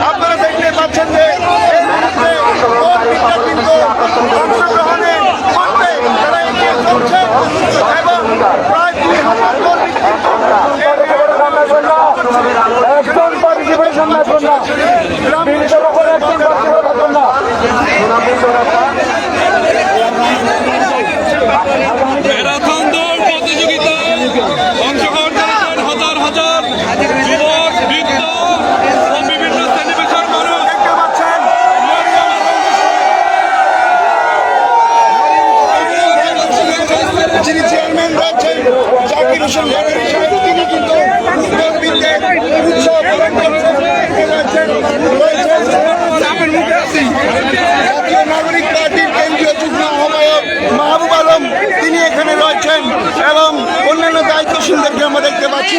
আপনারা দেখতে পাচ্ছেন যে এই মুহূর্তে ভোট বিজ্ঞান কিন্তু অংশগ্রহণে করতে তারা এগিয়ে চলছে এবং প্রায় দুই হাজার কর্মী কিন্তু এই একজন পার্টিসিপেশন রাখবেন না বিলটার উপর একজন পার্টিসিপেট রাখবেন না ম্যারাথন দৌড় প্রতিযোগিতায় অংশগ্রহণ করেছেন হাজার হাজার যুবক বৃদ্ধ ও বিভিন্ন শ্রেণি পেশার মানুষ দেখতে পাচ্ছেন যিনি চেয়ারম্যান রয়েছেন, জাকির হোসেন ভাগাড়ি সাহেব তিনি কিন্তু রয়েছেন জাতীয় নাগরিক কেন্দ্রীয় যুগ্ম আহ্বায়ক মাহবুব আলম, তিনি এখানে রয়েছেন এবং অন্যান্য দায়িত্বশীলদেরকে আমরা দেখতে পাচ্ছি।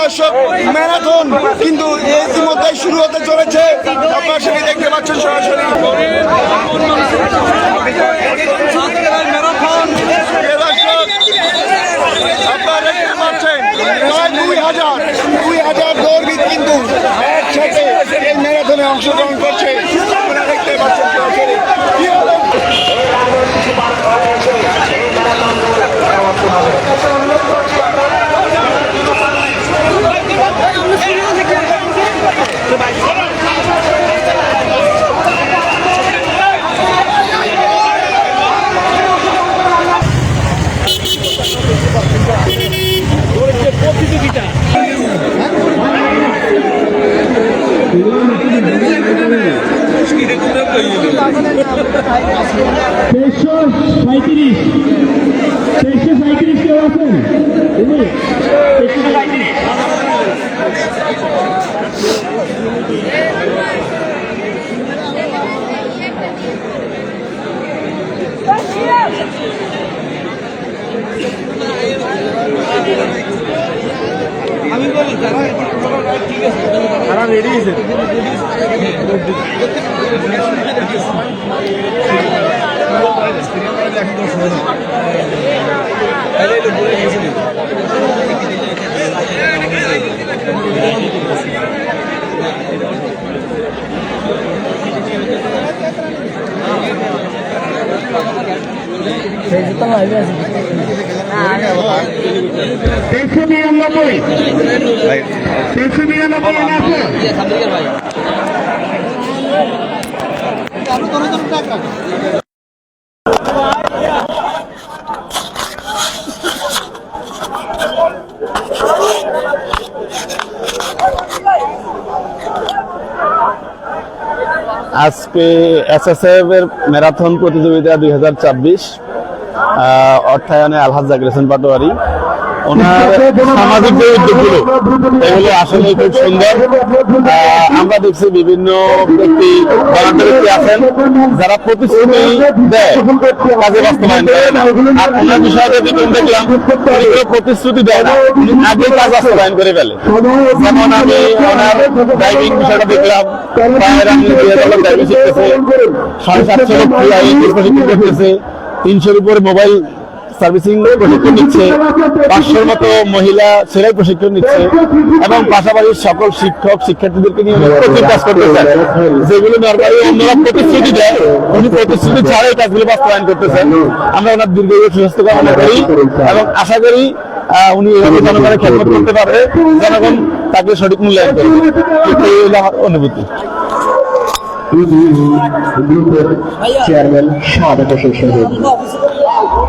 দর্শক, ম্যারাথন কিন্তু ইতিমধ্যে শুরু হতে চলেছে। আপনারা সেটি দেখতে পাচ্ছেন সরাসরি। দর্শক আপনারা দেখতে দুই হাজার দুই কিন্তু একসাথে এই ম্যারাথনে অংশগ্রহণ করছে। সাঁত্রিশ তেইশশো সাঁত্রিশ কেউ আছেন? তুমি তেইশশো সাঁত্রিশ তেইশশো নিরানব্বই। তেইশশো নিরানব্বই আছে। আজকে এসএসএফ এর ম্যারাথন প্রতিযোগিতা দুই হাজার চব্বিশ অর্থায়নে আলহাজ জাগ্রেশন পাটোয়ারি। ওনার সামাজিক যে উদ্যোগগুলো, এগুলো আসলে খুব সুন্দর। আমরা দেখছি বিভিন্ন ব্যক্তি ব্যক্তি আছেন, যারা প্রতিশ্রুতি দেয়, কাজে বাস্তবায়ন করে না। আর ওনার দেখলাম প্রতিশ্রুতি দেয় না আগে কাজ বাস্তবায়ন করে ফেলে। যেমন আমি ওনার ড্রাইভিং বিষয়টা দেখলাম, প্রায় হাজার ড্রাইভিং শিখতেছে, সাড়ে সাতশো তিনশোর উপরে মোবাইল সার্ভিসিং প্রশিক্ষণ নিচ্ছে, পাঁচশোর মতো মহিলা ছেলে প্রশিক্ষণ নিচ্ছে, এবং পাশাপাশি সকল শিক্ষক, শিক্ষার্থীদেরকে নিয়ে প্রচুর কাজ করতেছেন যেগুলো নর্মালি অন্যরা প্রতিশ্রুতি দেয়, উনি প্রতিশ্রুতি ছাড়াই কাজগুলো বাস্তবায়ন করতেছেন। আমরা ওনার দীর্ঘ সুস্বাস্থ্য কামনা করি, এবং আশা করি উনি এভাবে জনগণের খেদমত করতে পারবে, জনগণ তাকে সঠিক মূল্যায়ন করবে। এই হলো আমার অনুভূতি। চেয়ারম্যান সাবেক হোসেন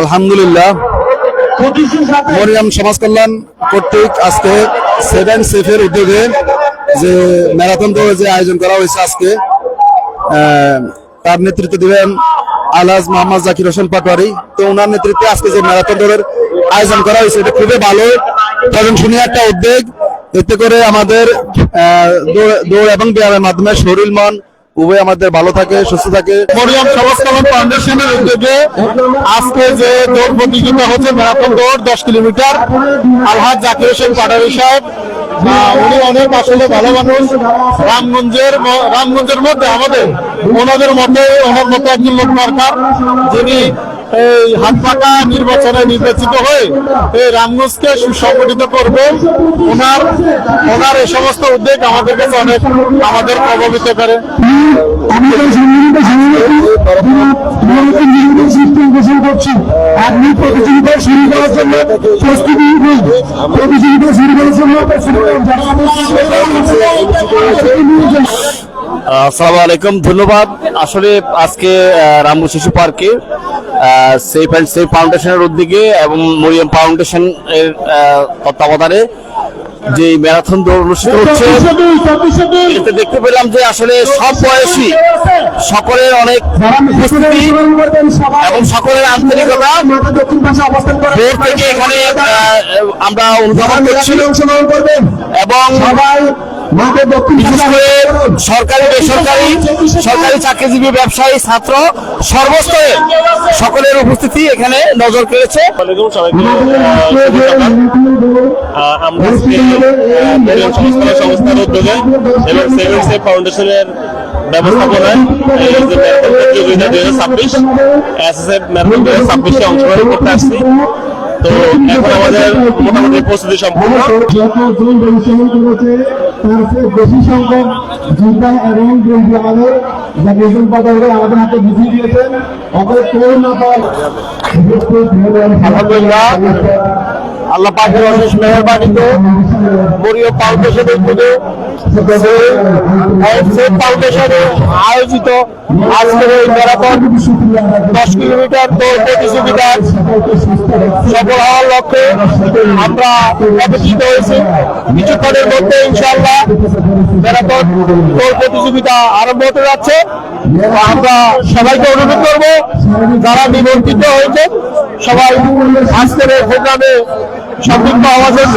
আলহামদুলিল্লাহ। মরিয়াম সমাজ কল্যাণ কর্তৃক আজকে সেভেন সেফের উদ্যোগে যে ম্যারাথন দৌড় যে আয়োজন করা হয়েছে আজকে তার নেতৃত্ব দিবেন আলহাজ মোহাম্মদ জাকির হোসেন পাটোয়ারি। তো ওনার নেতৃত্বে আজকে যে ম্যারাথন দৌড়ের আয়োজন করা হয়েছে, এটা খুবই ভালো। প্রশংসনীয় একটা উদ্যোগ এতে করে আমাদের দৌড়- দৌড় এবং ব্যায়ামের মাধ্যমে শরীর মন উভয় আমাদের ভালো থাকে, সুস্থ থাকে। আজকে যে দৌড় প্রতিযোগিতা হচ্ছে, ম্যারাথন দৌড়, দশ কিলোমিটার। আলহাজ জাকির হোসেন পাটারি সাহেব উনি অনেক আসলে ভালো মানুষ। রামগঞ্জের রামগঞ্জের মধ্যে আমাদের ওনাদের মতে ওনার মতো একজন লোক দরকার, যিনি এই হাত পাকা নির্বাচনে নির্বাচিত হয়ে এই রামগঞ্জকে সুসংগঠিত করবে। ওনার ওনার এই সমস্ত উদ্যোগ আমাদের কাছে অনেক, আমাদের প্রভাবিত করে। প্রতিযোগিতা শুরু করার জন্য প্রস্তুতি প্রতিযোগিতা শুরু করার জন্য আসসালামু আলাইকুম, ধন্যবাদ। আসলে আজকে রামু শিশু পার্কে সেফ অ্যান্ড সেফ ফাউন্ডেশনের উদ্যোগে এবং মরিয়াম ফাউন্ডেশন এর তত্ত্বাবধানে যে ম্যারাথন দৌড় অনুষ্ঠিত হচ্ছে, এতে দেখতে পেলাম যে আসলে সব বয়সী, সকলের অনেক উপস্থিতি এবং সকলের আন্তরিকতা দূর থেকে এখানে আমরা অনুধাবন করছি এবং সবাই সরকারি বেসরকারি সরকারি চাকরিজীবী ব্যবসায়ী ছাত্র সর্বস্তরে সকলের উপস্থিতি এখানে নজর কেড়েছে। আমরা আজকে সংস্থার উদ্যোগে এবং সেভেন সেভ ফাউন্ডেশনের ব্যবস্থাপনায় যে ম্যারাথন প্রতিযোগিতা দুই হাজার ছাব্বিশ এসএসএফ ম্যারাথন দুই হাজার ছাব্বিশে অংশগ্রহণ করতে আসছি। তো এখন আমাদের মোটামুটি প্রস্তুতি সম্পূর্ণ। তার চেয়ে বেশি সংখ্যক যোদ্ধা এবং বন্ধু আমাদের যা বেতন আমাদের হাতে বুঝিয়ে দিয়েছেন অতএব কেউ না পায় আলহামদুলিল্লাহ। আল্লাহ পাখির অশেষ মেহরবানিতে বরীয় ফাউন্ডেশনের পুজো সেফ ফাউন্ডেশনে আয়োজিত আজকের এই ম্যারাথন। দশ কিলোমিটার দৌড় প্রতিযোগিতার সফল হওয়ার লক্ষ্যে আমরা একত্রিত হয়েছি। কিছুক্ষণের মধ্যে ইনশাআল্লাহ ম্যারাথন দৌড় প্রতিযোগিতা আরম্ভ হতে যাচ্ছে আমরা সবাইকে অনুরোধ করব, যারা নিমন্ত্রিত হয়েছে, সবাই আজকের এই প্রোগ্রামে সম্পৃক্ত হওয়ার জন্য।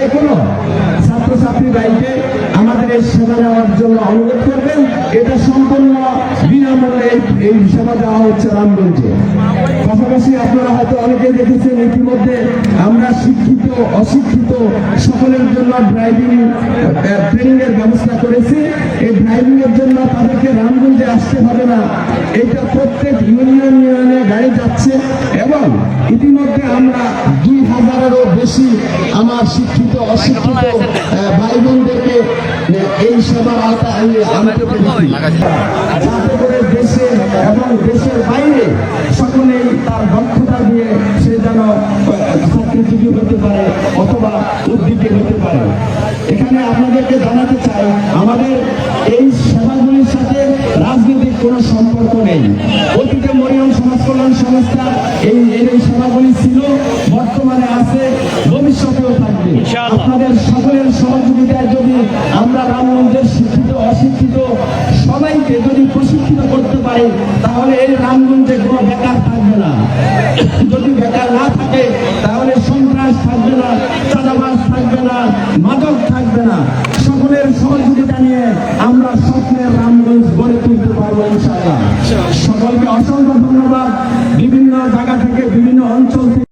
যে কোনো ছাত্রছাত্রী ভাইকে আমাদের এই সেবা নেওয়ার জন্য অনুরোধ করবেন। এটা সম্পূর্ণ বিনামূল্যে এই- এই দেওয়া হচ্ছে রামগঞ্জে। পাশাপাশি আপনারা হয়তো অনেকে দেখেছেন ইতিমধ্যে আমরা শিক্ষিত অশিক্ষিত সকলের জন্য ড্রাইভিং ট্রেনিং এর ব্যবস্থা করেছি। এই ড্রাইভিং এর জন্য তাদেরকে রামগঞ্জে আসতে হবে না। এটা প্রত্যেক ইউনিয়ন ইউনিয়নে গাড়ি যাচ্ছে এবং ইতিমধ্যে আমরা দুই হাজারেরও বেশি আমার শিক্ষিত অশিক্ষিত ভাই বোনদেরকে এই সেবার আওতায় আনতে পেরেছি। যাতে করে দেশে এবং দেশের বাইরে সকলেই তার দক্ষতা দিয়ে সে যেন চাকরিজীবী হতে পারে অথবা উদ্যোগী হতে পারে। এখানে আপনাদেরকে জানাতে চাই, আমাদের এই সেবাগুলির সাথে রাজনৈতিক কোনো সম্পর্ক নেই। কল্যাণ সংস্থা এই এই সেবাগুলি ছিল বর্তমানে আছে ভবিষ্যতেও থাকবে। আপনাদের সকলের সহযোগিতায় যদি আমরা রামগঞ্জের শিক্ষিত অশিক্ষিত সবাইকে যদি প্রশিক্ষিত করতে পারি তাহলে এই রামগঞ্জে কোনো বেকার থাকবে না। যদি বেকার না থাকে তাহলে সন্ত্রাস থাকবে না চাঁদাবাজ থাকবে না মাদক থাকবে না। সকলের সহযোগিতা নিয়ে আমরা স্বপ্নের পারব সকলকে অসংখ্য ধন্যবাদ। বিভিন্ন জায়গা থেকে বিভিন্ন অঞ্চল থেকে